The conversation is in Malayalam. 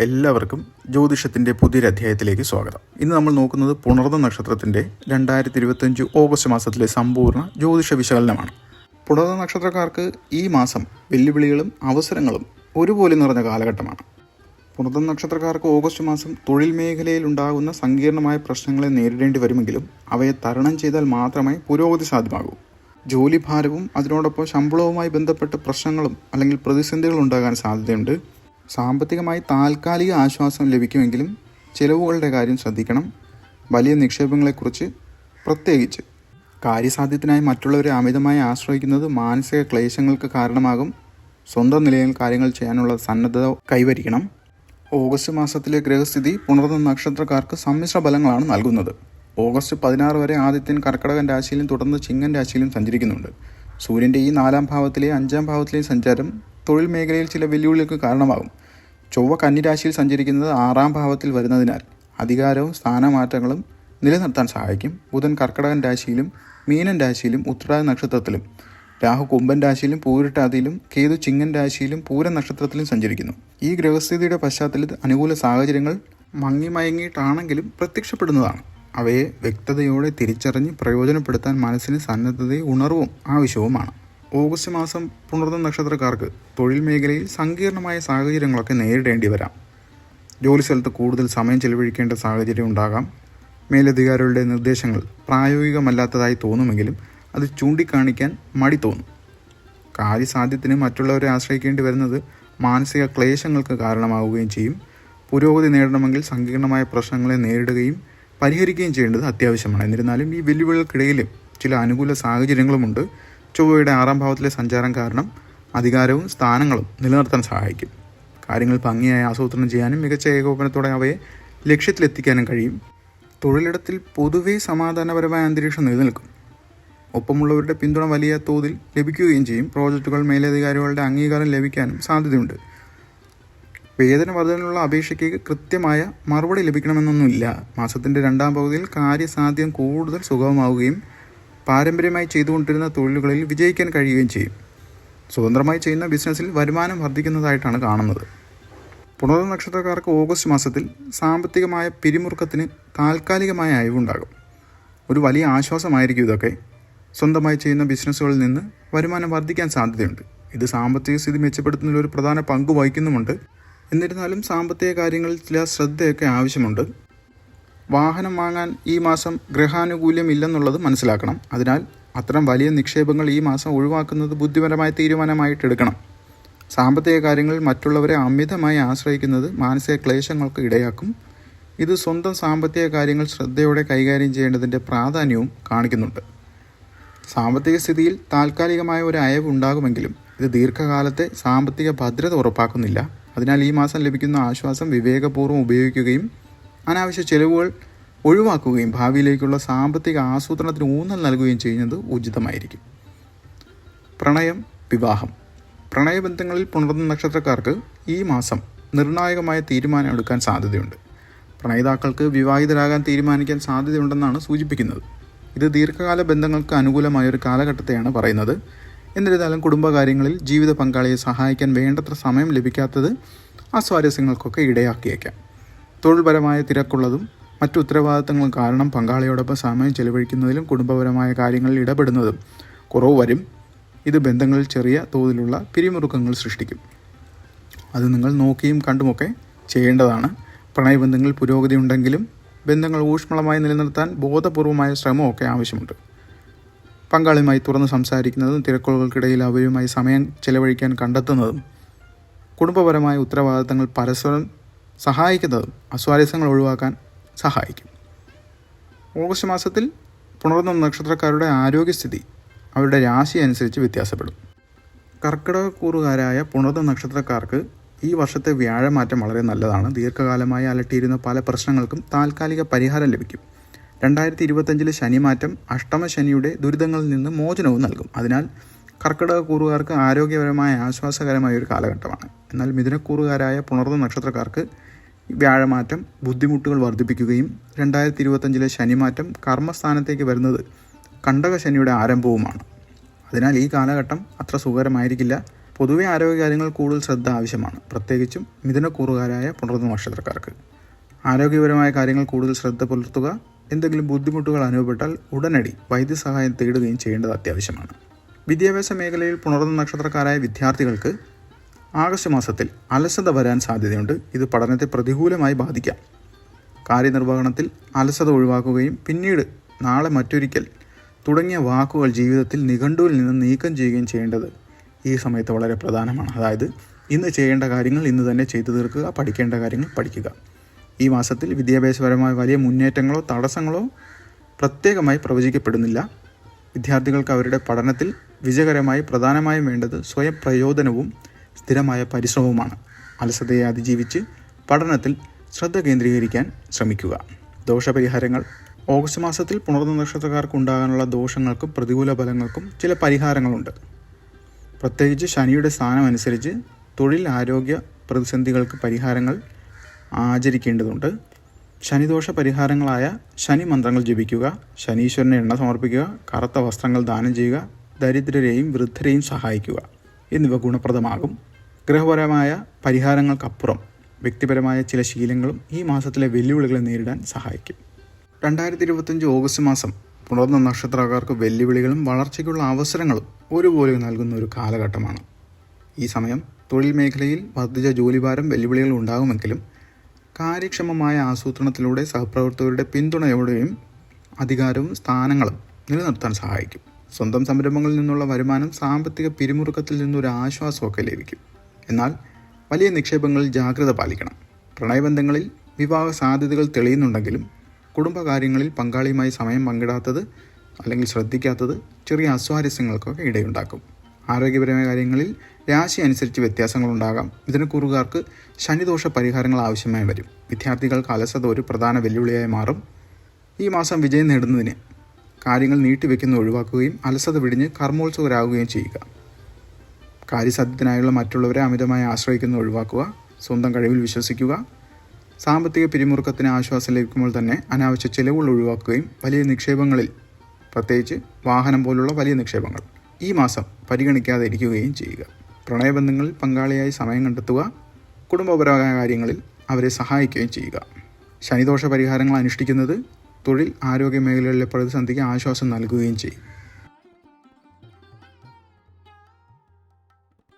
എല്ലാവർക്കും ജ്യോതിഷത്തിന്റെ പുതിയൊരധ്യായത്തിലേക്ക് സ്വാഗതം. ഇന്ന് നമ്മൾ നോക്കുന്നത് പുണർന്ന നക്ഷത്രത്തിന്റെ രണ്ടായിരത്തി ഇരുപത്തഞ്ച് ഓഗസ്റ്റ് മാസത്തിലെ സമ്പൂർണ ജ്യോതിഷ വിശകലനമാണ്. പുണർന്ന നക്ഷത്രക്കാർക്ക് ഈ മാസം വെല്ലുവിളികളും അവസരങ്ങളും ഒരുപോലെ നിറഞ്ഞ കാലഘട്ടമാണ്. പുണർന്ന നക്ഷത്രക്കാർക്ക് ഓഗസ്റ്റ് മാസം തൊഴിൽ മേഖലയിൽ ഉണ്ടാകുന്ന സങ്കീർണമായ പ്രശ്നങ്ങളെ നേരിടേണ്ടി വരുമെങ്കിലും അവയെ തരണം ചെയ്താൽ മാത്രമേ പുരോഗതി സാധ്യമാകൂ. ജോലി ഭാരവും അതിനോടൊപ്പം ശമ്പളവുമായി ബന്ധപ്പെട്ട പ്രശ്നങ്ങളും അല്ലെങ്കിൽ പ്രതിസന്ധികൾ ഉണ്ടാകാൻ സാധ്യതയുണ്ട്. സാമ്പത്തികമായി താൽക്കാലിക ആശ്വാസം ലഭിക്കുമെങ്കിലും ചിലവുകളുടെ കാര്യം ശ്രദ്ധിക്കണം. വലിയ നിക്ഷേപങ്ങളെക്കുറിച്ച് പ്രത്യേകിച്ച്. കാര്യസാധ്യത്തിനായി മറ്റുള്ളവരെ അമിതമായി ആശ്രയിക്കുന്നത് മാനസിക ക്ലേശങ്ങൾക്ക് കാരണമാകും. സ്വന്തം നിലയിൽ കാര്യങ്ങൾ ചെയ്യാനുള്ള സന്നദ്ധത കൈവരിക്കണം. ഓഗസ്റ്റ് മാസത്തിലെ ഗ്രഹസ്ഥിതി പുണർന്ന നക്ഷത്രക്കാർക്ക് സമ്മിശ്ര ഫലങ്ങളാണ് നൽകുന്നത്. ഓഗസ്റ്റ് പതിനാറ് വരെ ആദിത്യൻ കർക്കടകൻ രാശിയിലും തുടർന്ന് ചിങ്ങൻ രാശിയിലും സഞ്ചരിക്കുന്നുണ്ട്. സൂര്യന്റെ ഈ നാലാം ഭാവത്തിലെ അഞ്ചാം ഭാവത്തിലെ സഞ്ചാരം തൊഴിൽ മേഖലയിൽ ചില വെല്ലുവിളികൾക്ക് കാരണമാകും. ചൊവ്വ കന്നിരാശിയിൽ സഞ്ചരിക്കുന്നത് ആറാം ഭാവത്തിൽ വരുന്നതിനാൽ അധികാരവും സ്ഥാനമാറ്റങ്ങളും നിലനിർത്താൻ സഹായിക്കും. ബുധൻ കർക്കടകൻ രാശിയിലും മീനൻ രാശിയിലും ഉത്രാട നക്ഷത്രത്തിലും രാഹു കുംഭൻ രാശിയിലും പൂരിട്ടാതിയിലും കേതു ചിങ്ങൻ രാശിയിലും പൂര നക്ഷത്രത്തിലും സഞ്ചരിക്കുന്നു. ഈ ഗ്രഹസ്ഥിതിയുടെ പശ്ചാത്തലത്തിൽ അനുകൂല സാഹചര്യങ്ങൾ മങ്ങി മയങ്ങിയിട്ടാണെങ്കിലും പ്രത്യക്ഷപ്പെടുന്നതാണ്. അവയെ വ്യക്തതയോടെ തിരിച്ചറിഞ്ഞ് പ്രയോജനപ്പെടുത്താൻ മനസ്സിന് സന്നദ്ധതയും ഉണർവും ആവശ്യവുമാണ്. ഓഗസ്റ്റ് മാസം പുണർന്ന നക്ഷത്രക്കാർക്ക് തൊഴിൽ മേഖലയിൽ സങ്കീർണമായ സാഹചര്യങ്ങളൊക്കെ നേരിടേണ്ടി വരാം. ജോലി സ്ഥലത്ത് കൂടുതൽ സമയം ചെലവഴിക്കേണ്ട സാഹചര്യം ഉണ്ടാകാം. മേലധികാരികളുടെ നിർദ്ദേശങ്ങൾ പ്രായോഗികമല്ലാത്തതായി തോന്നുമെങ്കിലും അത് ചൂണ്ടിക്കാണിക്കാൻ മടി തോന്നും. കാര്യസാധ്യത്തിന് മറ്റുള്ളവരെ ആശ്രയിക്കേണ്ടി വരുന്നത് മാനസിക ക്ലേശങ്ങൾക്ക് കാരണമാവുകയും ചെയ്യും. പുരോഗതി നേടണമെങ്കിൽ സങ്കീർണമായ പ്രശ്നങ്ങളെ നേരിടുകയും പരിഹരിക്കുകയും ചെയ്യേണ്ടത് അത്യാവശ്യമാണ്. എന്നിരുന്നാലും ഈ വെല്ലുവിളികൾക്കിടയിലും ചില അനുകൂല സാഹചര്യങ്ങളുമുണ്ട്. ചൊവ്വയുടെ ആറാം ഭാവത്തിലെ സഞ്ചാരം കാരണം അധികാരവും സ്ഥാനങ്ങളും നിലനിർത്താൻ സഹായിക്കും. കാര്യങ്ങൾ ഭംഗിയായി ആസൂത്രണം ചെയ്യാനും മികച്ച ഏകോപനത്തോടെ അവയെ ലക്ഷ്യത്തിലെത്തിക്കാനും കഴിയും. തൊഴിലിടത്തിൽ പൊതുവെ സമാധാനപരമായ അന്തരീക്ഷം നിലനിൽക്കും. ഒപ്പമുള്ളവരുടെ പിന്തുണ വലിയ തോതിൽ ലഭിക്കുകയും ചെയ്യും. പ്രോജക്റ്റുകൾ മേലധികാരികളുടെ അംഗീകാരം ലഭിക്കാനും സാധ്യതയുണ്ട്. വേതന വർധനയുള്ള അപേക്ഷയ്ക്ക് കൃത്യമായ മറുപടി ലഭിക്കണമെന്നൊന്നുമില്ല. മാസത്തിന്റെ രണ്ടാം പകുതിയിൽ കാര്യസാധ്യം കൂടുതൽ സുഗമമാവുകയും പാരമ്പര്യമായി ചെയ്തുകൊണ്ടിരുന്ന തൊഴിലുകളിൽ വിജയിക്കാൻ കഴിയുകയും ചെയ്യും. സ്വതന്ത്രമായി ചെയ്യുന്ന ബിസിനസ്സിൽ വരുമാനം വർദ്ധിക്കുന്നതായിട്ടാണ് കാണുന്നത്. പുണർ നക്ഷത്രക്കാർക്ക് ഓഗസ്റ്റ് മാസത്തിൽ സാമ്പത്തികമായ പിരിമുറുക്കത്തിന് താൽക്കാലികമായ അയവുണ്ടാകും. ഒരു വലിയ ആശ്വാസമായിരിക്കും ഇതൊക്കെ. സ്വന്തമായി ചെയ്യുന്ന ബിസിനസ്സുകളിൽ നിന്ന് വരുമാനം വർദ്ധിക്കാൻ സാധ്യതയുണ്ട്. ഇത് സാമ്പത്തിക സ്ഥിതി മെച്ചപ്പെടുത്തുന്നതിൽ ഒരു പ്രധാന പങ്ക് വഹിക്കുന്നുമുണ്ട്. എന്നിരുന്നാലും സാമ്പത്തിക കാര്യങ്ങളിൽ ചില ശ്രദ്ധയൊക്കെ ആവശ്യമുണ്ട്. വാഹനം വാങ്ങാൻ ഈ മാസം ഗൃഹാനുകൂല്യം ഇല്ലെന്നുള്ളത് മനസ്സിലാക്കണം. അതിനാൽ അത്തരം വലിയ നിക്ഷേപങ്ങൾ ഈ മാസം ഒഴിവാക്കുന്നത് ബുദ്ധിപരമായ തീരുമാനമായിട്ട് എടുക്കണം. സാമ്പത്തിക കാര്യങ്ങളിൽ മറ്റുള്ളവരെ അമിതമായി ആശ്രയിക്കുന്നത് മാനസിക ക്ലേശങ്ങൾക്ക് ഇടയാക്കും. ഇത് സ്വന്തം സാമ്പത്തിക കാര്യങ്ങൾ ശ്രദ്ധയോടെ കൈകാര്യം ചെയ്യേണ്ടതിന്റെ പ്രാധാന്യവും കാണിക്കുന്നുണ്ട്. സാമ്പത്തിക സ്ഥിതിയിൽ താൽക്കാലികമായ ഒരു അയവ് ഉണ്ടാകുമെങ്കിലും ഇത് ദീർഘകാലത്തെ സാമ്പത്തിക ഭദ്രത ഉറപ്പാക്കുന്നില്ല. അതിനാൽ ഈ മാസം ലഭിക്കുന്ന ആശ്വാസം വിവേകപൂർവം ഉപയോഗിക്കുകയും അനാവശ്യ ചെലവുകൾ ഒഴിവാക്കുകയും ഭാവിയിലേക്കുള്ള സാമ്പത്തിക ആസൂത്രണത്തിന് ഊന്നൽ നൽകുകയും ചെയ്യുന്നത് ഉചിതമായിരിക്കും. പ്രണയം വിവാഹം. പ്രണയബന്ധങ്ങളിൽ പുണർന്ന നക്ഷത്രക്കാർക്ക് ഈ മാസം നിർണായകമായ തീരുമാനം എടുക്കാൻ സാധ്യതയുണ്ട്. പ്രണയിതാക്കൾക്ക് വിവാഹിതരാകാൻ തീരുമാനിക്കാൻ സാധ്യതയുണ്ടെന്നാണ് സൂചിപ്പിക്കുന്നത്. ഇത് ദീർഘകാല ബന്ധങ്ങൾക്ക് അനുകൂലമായ ഒരു കാലഘട്ടത്തെയാണ് പറയുന്നത്. എന്നിരുന്നാലും കുടുംബകാര്യങ്ങളിൽ ജീവിത പങ്കാളിയെ സഹായിക്കാൻ വേണ്ടത്ര സമയം ലഭിക്കാത്തത് അസ്വാരസ്യങ്ങൾക്കൊക്കെ ഇടയാക്കിയേക്കാം. തൊഴിൽപരമായ തിരക്കുള്ളതും മറ്റു ഉത്തരവാദിത്തങ്ങളും കാരണം പങ്കാളിയോടൊപ്പം സമയം ചെലവഴിക്കുന്നതിലും കുടുംബപരമായ കാര്യങ്ങളിൽ ഇടപെടുന്നതും കുറവ് വരും. ഇത് ബന്ധങ്ങളിൽ ചെറിയ തോതിലുള്ള പിരിമുറുക്കങ്ങൾ സൃഷ്ടിക്കും. അത് നിങ്ങൾ നോക്കിയും കണ്ടുമൊക്കെ ചെയ്യേണ്ടതാണ്. പ്രണയബന്ധങ്ങളിൽ പുരോഗതി ഉണ്ടെങ്കിലും ബന്ധങ്ങൾ ഊഷ്മളമായി നിലനിർത്താൻ ബോധപൂർവമായ ശ്രമമൊക്കെ ആവശ്യമുണ്ട്. പങ്കാളിയുമായി തുറന്ന് സംസാരിക്കുന്നതും തിരക്കുകൾക്കിടയിൽ അവരുമായി സമയം ചെലവഴിക്കാൻ കണ്ടെത്തുന്നതും കുടുംബപരമായ ഉത്തരവാദിത്തങ്ങൾ പരസ്പരം സഹായിക്കുന്നതും അസ്വാരസ്യങ്ങൾ ഒഴിവാക്കാൻ സഹായിക്കും. ഓഗസ്റ്റ് മാസത്തിൽ പുണർന്ന നക്ഷത്രക്കാരുടെ ആരോഗ്യസ്ഥിതി അവരുടെ രാശി അനുസരിച്ച് വ്യത്യാസപ്പെടും. കർക്കിടകക്കൂറുകാരായ പുണർന്ന നക്ഷത്രക്കാർക്ക് ഈ വർഷത്തെ വ്യാഴമാറ്റം വളരെ നല്ലതാണ്. ദീർഘകാലമായി അലട്ടിയിരുന്ന പല പ്രശ്നങ്ങൾക്കും താൽക്കാലിക പരിഹാരം ലഭിക്കും. രണ്ടായിരത്തി ഇരുപത്തഞ്ചിലെ ശനിമാറ്റം അഷ്ടമ ശനിയുടെ ദുരിതങ്ങളിൽ നിന്ന് മോചനവും നൽകും. അതിനാൽ കർക്കിടകക്കൂറുകാർക്ക് ആരോഗ്യപരമായ ആശ്വാസകരമായ ഒരു കാലഘട്ടമാണ്. എന്നാൽ മിഥുനക്കൂറുകാരായ പുണർന്ന നക്ഷത്രക്കാർക്ക് വ്യാഴമാറ്റം ബുദ്ധിമുട്ടുകൾ വർദ്ധിപ്പിക്കുകയും രണ്ടായിരത്തി ഇരുപത്തഞ്ചിലെ ശനിമാറ്റം കർമ്മസ്ഥാനത്തേക്ക് വരുന്നത് കണ്ടക ശനിയുടെ ആരംഭവുമാണ്. അതിനാൽ ഈ കാലഘട്ടം അത്ര സുഖകരമായിരിക്കില്ല. പൊതുവെ ആരോഗ്യകാര്യങ്ങൾ കൂടുതൽ ശ്രദ്ധ ആവശ്യമാണ്. പ്രത്യേകിച്ചും മിഥുനക്കൂറുകാരായ പുണർന്ന നക്ഷത്രക്കാർക്ക്. ആരോഗ്യപരമായ കാര്യങ്ങൾ കൂടുതൽ ശ്രദ്ധ പുലർത്തുക എന്തെങ്കിലും ബുദ്ധിമുട്ടുകൾ അനുഭവപ്പെട്ടാൽ ഉടനടി വൈദ്യസഹായം തേടുകയും ചെയ്യേണ്ടത് അത്യാവശ്യമാണ്. വിദ്യാഭ്യാസ മേഖലയിൽ പുണർന്ന നക്ഷത്രക്കാരായ വിദ്യാർത്ഥികൾക്ക് ആഗസ്റ്റ് മാസത്തിൽ അലസത വരാൻ സാധ്യതയുണ്ട്. ഇത് പഠനത്തെ പ്രതികൂലമായി ബാധിക്കാം. കാര്യനിർവഹണത്തിൽ അലസത ഒഴിവാക്കുകയും പിന്നീട് നാളെ മറ്റൊരിക്കൽ തുടങ്ങിയ വാക്കുകൾ ജീവിതത്തിൽ നിഘണ്ടുവിൽ നിന്ന് നീക്കം ചെയ്യുകയും ചെയ്യേണ്ടത് ഈ സമയത്ത് വളരെ പ്രധാനമാണ്. അതായത് ഇന്ന് ചെയ്യേണ്ട കാര്യങ്ങൾ ഇന്ന് തന്നെ ചെയ്തു തീർക്കുക പഠിക്കേണ്ട കാര്യങ്ങൾ പഠിക്കുക. ഈ മാസത്തിൽ വിദ്യാഭ്യാസപരമായ വലിയ മുന്നേറ്റങ്ങളോ തടസ്സങ്ങളോ പ്രത്യേകമായി പ്രവചിക്കപ്പെടുന്നില്ല. വിദ്യാർത്ഥികൾക്ക് അവരുടെ പഠനത്തിൽ വിജയകരമായി പ്രധാനമായും വേണ്ടത് സ്വയം പ്രയോജനവും സ്ഥിരമായ പരിശ്രമവുമാണ്. അലസതയെ അതിജീവിച്ച് പഠനത്തിൽ ശ്രദ്ധ കേന്ദ്രീകരിക്കാൻ ശ്രമിക്കുക. ദോഷപരിഹാരങ്ങൾ. ഓഗസ്റ്റ് മാസത്തിൽ പുണർന്ന നക്ഷത്രക്കാർക്ക് ഉണ്ടാകാനുള്ള ദോഷങ്ങൾക്കും പ്രതികൂല ഫലങ്ങൾക്കും ചില പരിഹാരങ്ങളുണ്ട്. പ്രത്യേകിച്ച് ശനിയുടെ സ്ഥാനം അനുസരിച്ച് തൊഴിൽ ആരോഗ്യ പ്രതിസന്ധികൾക്ക് പരിഹാരങ്ങൾ ആചരിക്കേണ്ടതുണ്ട്. ശനിദോഷ പരിഹാരങ്ങളായ ശനി മന്ത്രങ്ങൾ ജപിക്കുക ശനീശ്വരന് എണ്ണ സമർപ്പിക്കുക കറുത്ത വസ്ത്രങ്ങൾ ദാനം ചെയ്യുക ദരിദ്രരെയും വൃദ്ധരെയും സഹായിക്കുക. എന്നിവ ഗുണപ്രദമാകും. ഗ്രഹപരമായ പരിഹാരങ്ങൾക്കപ്പുറം വ്യക്തിപരമായ ചില ശീലങ്ങളും ഈ മാസത്തിലെ വെല്ലുവിളികളെ നേരിടാൻ സഹായിക്കും. രണ്ടായിരത്തി ഇരുപത്തഞ്ച് ഓഗസ്റ്റ് മാസം പുണർന്ന നക്ഷത്രക്കാർക്ക് വെല്ലുവിളികളും വളർച്ചയ്ക്കുള്ള അവസരങ്ങളും ഒരുപോലെ നൽകുന്ന ഒരു കാലഘട്ടമാണ്. ഈ സമയം തൊഴിൽ മേഖലയിൽ വർദ്ധിച്ച ജോലിഭാരം വെല്ലുവിളികൾ ഉണ്ടാകുമെങ്കിലും കാര്യക്ഷമമായ ആസൂത്രണത്തിലൂടെ സഹപ്രവർത്തകരുടെ പിന്തുണയോടെയും അധികാരവും സ്ഥാനങ്ങളും നിലനിർത്താൻ സഹായിക്കും. സ്വന്തം സംരംഭങ്ങളിൽ നിന്നുള്ള വരുമാനം സാമ്പത്തിക പിരിമുറുക്കത്തിൽ നിന്നൊരു ആശ്വാസമൊക്കെ ലഭിക്കും. എന്നാൽ വലിയ നിക്ഷേപങ്ങളിൽ ജാഗ്രത പാലിക്കണം. പ്രണയബന്ധങ്ങളിൽ വിവാഹ സാധ്യതകൾ തെളിയുന്നുണ്ടെങ്കിലും കുടുംബകാര്യങ്ങളിൽ പങ്കാളിയുമായി സമയം പങ്കിടാത്തത് അല്ലെങ്കിൽ ശ്രദ്ധിക്കാത്തത് ചെറിയ അസ്വാരസ്യങ്ങൾക്കൊക്കെ ഇടയുണ്ടാക്കും. ആരോഗ്യപരമായ കാര്യങ്ങളിൽ രാശി അനുസരിച്ച് വ്യത്യാസങ്ങളുണ്ടാകാം. ഇതിന് കുറുകാർക്ക് ശനിദോഷ പരിഹാരങ്ങൾ ആവശ്യമായി വരും. വിദ്യാർത്ഥികൾക്ക് അലസത ഒരു പ്രധാന വെല്ലുവിളിയായി മാറും. ഈ മാസം വിജയം നേടുന്നതിന് കാര്യങ്ങൾ നീട്ടിവെക്കുന്ന ഒഴിവാക്കുകയും അലസത വിടിഞ്ഞ് കർമ്മോത്സുകരാകുകയും ചെയ്യുക. കാര്യസാധ്യത്തിനായുള്ള മറ്റുള്ളവരെ അമിതമായി ആശ്രയിക്കുന്ന ഒഴിവാക്കുക സ്വന്തം കഴിവിൽ വിശ്വസിക്കുക സാമ്പത്തിക പിരിമുറുക്കത്തിന് ആശ്വാസം ലഭിക്കുമ്പോൾ തന്നെ അനാവശ്യ ചിലവുകൾ ഒഴിവാക്കുകയും വലിയ നിക്ഷേപങ്ങളിൽ പ്രത്യേകിച്ച് വാഹനം പോലുള്ള വലിയ നിക്ഷേപങ്ങൾ ഈ മാസം പരിഗണിക്കാതെ ഇരിക്കുകയും ചെയ്യുക. പ്രണയബന്ധങ്ങളിൽ പങ്കാളിയായി സമയം കണ്ടെത്തുക കുടുംബപരമായ കാര്യങ്ങളിൽ അവരെ സഹായിക്കുകയും ചെയ്യുക. ശനിദോഷ പരിഹാരങ്ങൾ അനുഷ്ഠിക്കുന്നത് തൊഴിൽ ആരോഗ്യ മേഖലകളിലെ പ്രതിസന്ധിക്ക് ആശ്വാസം നൽകുകയും ചെയ്യും.